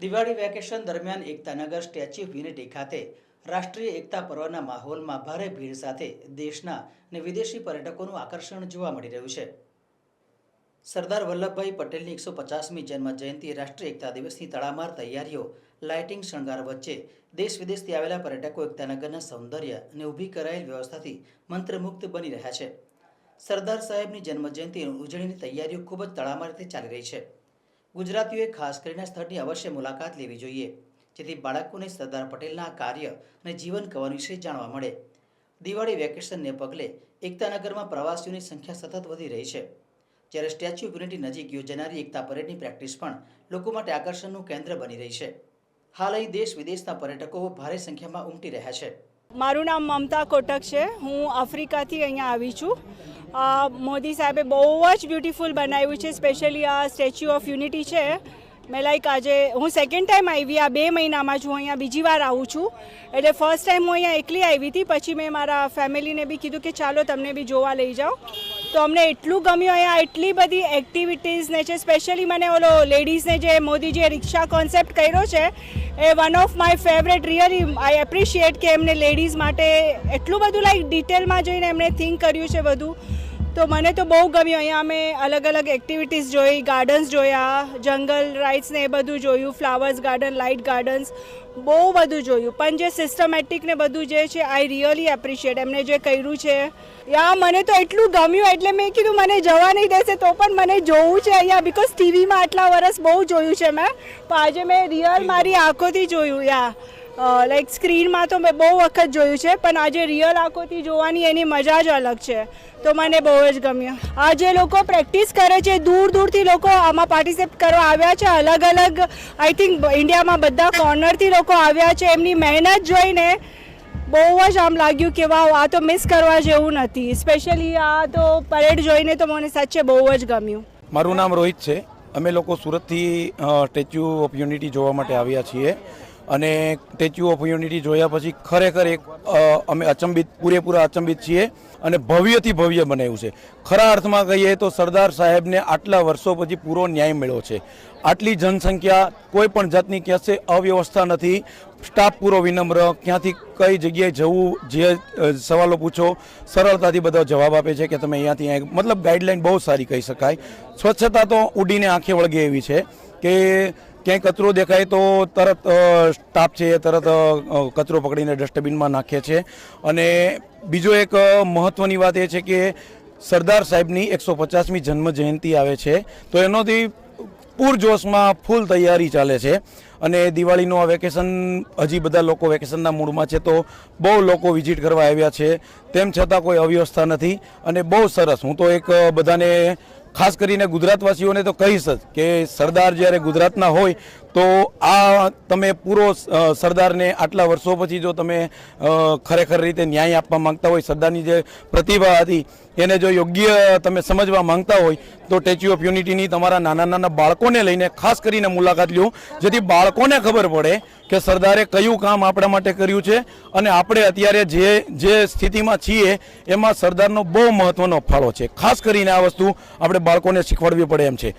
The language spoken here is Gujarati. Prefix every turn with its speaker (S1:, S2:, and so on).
S1: દિવાળી વેકેશન દરમિયાન એકતાનગર સ્ટેચ્યુ ઓફ યુનિટી ખાતે રાષ્ટ્રીય એકતા પર્વના માહોલમાં ભારે ભીડ સાથે દેશના અને વિદેશી પર્યટકોનું આકર્ષણ જોવા મળી રહ્યું છે. સરદાર વલ્લભભાઈ પટેલની એકસો પચાસમી જન્મ જયંતિ રાષ્ટ્રીય એકતા દિવસની તડામાર તૈયારીઓ, લાઇટિંગ શણગાર વચ્ચે દેશ વિદેશથી આવેલા પર્યટકો એકતાનગરના સૌંદર્ય અને ઊભી કરાયેલ વ્યવસ્થાથી મંત્રમુગ્ધ બની રહ્યા છે. સરદાર સાહેબની જન્મજયંતિ ઉજવણીની તૈયારીઓ ખૂબ જ તડામાર રીતે ચાલી રહી છે. ગુજરાતીઓએ ખાસ કરીને સ્થળની અવશ્ય મુલાકાત લેવી જોઈએ, જેથી બાળકોને સરદાર પટેલના કાર્ય અને જીવન કવન વિશે જાણવા મળે. દિવાળી વેકેશનને પગલે એકતાનગરમાં પ્રવાસીઓની સંખ્યા સતત વધી રહી છે. જ્યારે સ્ટેચ્યુ ઓફ યુનિટી નજીક યોજાનારી એકતા પરેડની પ્રેક્ટિસ પણ લોકો માટે આકર્ષણનું કેન્દ્ર બની રહી છે. હાલ અહીં દેશ વિદેશના પર્યટકો ભારે સંખ્યામાં ઉમટી રહ્યા છે.
S2: મારું નામ મમતા કોટક છે. હું આફ્રિકાથી અહીંયા આવી છું. મોદી સાહેબે બહુ જ બ્યુટીફુલ બનાવ્યું છે સ્પેશિયલી આ સ્ટેચ્યુ ઓફ યુનિટી છે. મેં લાઈક આજે, હું સેકન્ડ ટાઈમ આવી, આ બે મહિનામાં છું અહીંયા બીજી વાર આવું છું. એટલે ફર્સ્ટ ટાઈમ હું અહીંયા એકલી આવી હતી, પછી મેં મારા ફેમિલીને બી કીધું કે ચાલો તમને બી જોવા લઈ જાઓ. તો અમને એટલું ગમ્યું અહીંયા, એટલી બધી એક્ટિવિટીઝને છે સ્પેશિયલી મને ઓલો લેડીઝને જે મોદીજીએ રિક્ષા કોન્સેપ્ટ કર્યો છે, એ one of my favourite really I appreciate કે એમને લેડીઝ માટે એટલું બધું લાઈક ડિટેલમાં જઈને એમણે થિંક કર્યું છે બધું. તો મને તો બહુ ગમ્યું. અહીંયા અમે અલગ અલગ એક્ટિવિટીઝ જોઈ ગાર્ડન્સ જોયા જંગલ રાઇડ્સ ને એ બધું જોયું ફ્લાવર્સ ગાર્ડન લાઇટ ગાર્ડન્સ બહુ બધું જોયું. પણ જે સિસ્ટમેટિક ને બધું જે છે આઈ રિયલી એપ્રિશિએટ એમને જે કર્યું છે યા મને તો એટલું ગમ્યું. એટલે મેં કીધું મને જવા નહીં દેશે તો પણ મને જોવું છે અહીંયા. બિકોઝ ટીવીમાં આટલા વર્ષ બહુ જોયું છે મેં. પણ આજે મેં રિયલ મારી આંખોથી જોયું યા. લાઈક સ્ક્રીનમાં તો મેં બહુ વખત જોયું છે, પણ આજે રિયલ આંખોથી જોવાની એની મજા જ અલગ છે. તો મને બહુ જ ગમ્યું. આ જે લોકો પ્રેક્ટિસ કરે છે, દૂર દૂરથી લોકો આમાં પાર્ટિસિપેટ કરવા આવ્યા છે, અલગ અલગ આઈ થિંક ઇન્ડિયામાં બધા કોર્નરથી લોકો આવ્યા છે, એમની મહેનત જોઈને બહુ જ આમ લાગ્યું કે વાવ, આ તો મિસ કરવા જેવું નથી. સ્પેશિયલી આ તો પરેડ જોઈને તો મને સાચે બહુ જ ગમ્યું.
S3: મારું નામ રોહિત છે. અમે લોકો સુરતથી સ્ટેચ્યુ ઓફ યુનિટી જોવા માટે આવ્યા છીએ. અને સ્ટેચ્યુ ઓફ યુનિટી જોયા પછી ખરેખર એક અમે અચંબિત, પૂરેપૂરા અચંબિત છીએ અને ભવ્યથી ભવ્ય બનાવ્યું છે. ખરા અર્થમાં કહીએ તો સરદાર સાહેબને આટલા વર્ષો પછી પૂરો ન્યાય મળ્યો છે. આટલી જનસંખ્યા કોઈ પણ જાતની ક્યાંય અવ્યવસ્થા નથી. સ્ટાફ પૂરો વિનમ્ર, ક્યાંથી કઈ જગ્યાએ જવું, જે સવાલો પૂછો, સરળતાથી બધા જવાબ આપે છે કે તમે અહીંયાથી અહીં, મતલબ ગાઈડલાઈન બહુ સારી કહી શકાય. સ્વચ્છતા તો ઉડીને આંખે વળગે એવી છે કે ક્યાંય કચરો દેખાય તો તરત સ્ટાફ છે એ તરત કચરો પકડીને ડસ્ટબિનમાં નાખે છે. અને બીજો એક મહત્ત્વની વાત એ છે કે સરદાર સાહેબની એકસો પચાસમી જન્મ જયંતિ આવે છે. તો એનોથી પૂરજોશમાં ફૂલ તૈયારી ચાલે છે. અને દિવાળીનું આ વેકેશન, હજી બધા લોકો વેકેશનના મૂડમાં છે તો બહુ લોકો વિઝિટ કરવા આવ્યા છે. તેમ છતાં કોઈ અવ્યવસ્થા નથી. અને બહુ સરસ, હું તો એક બધાને ખાસ કરીને ગુજરાતવાસીઓને તો કહીશ જ કે સરદાર જ્યારે ગુજરાતના હોય તો આ તમે પૂરો સરદારને આટલા વર્ષો પછી જો તમે ખરેખર રીતે ન્યાય આપવા માંગતા હોય, સરદારની જે પ્રતિભા હતી, એને જો યોગ્ય તમે સમજવા માંગતા હોય, તો સ્ટેચ્યુ ઓફ યુનિટીની તમારા નાના નાના બાળકોને લઈને ખાસ કરીને મુલાકાત લ્યો, જેથી બાળકોને ખબર પડે કે સરદારે કયું કામ આપણા માટે કર્યું છે, અને આપણે અત્યારે જે જે સ્થિતિમાં છીએ, એમાં સરદારનો બહુ મહત્વનો ફાળો છે. ખાસ કરીને આ વસ્તુ આપણે બાળકોને શીખવાડવી પડે એમ છે.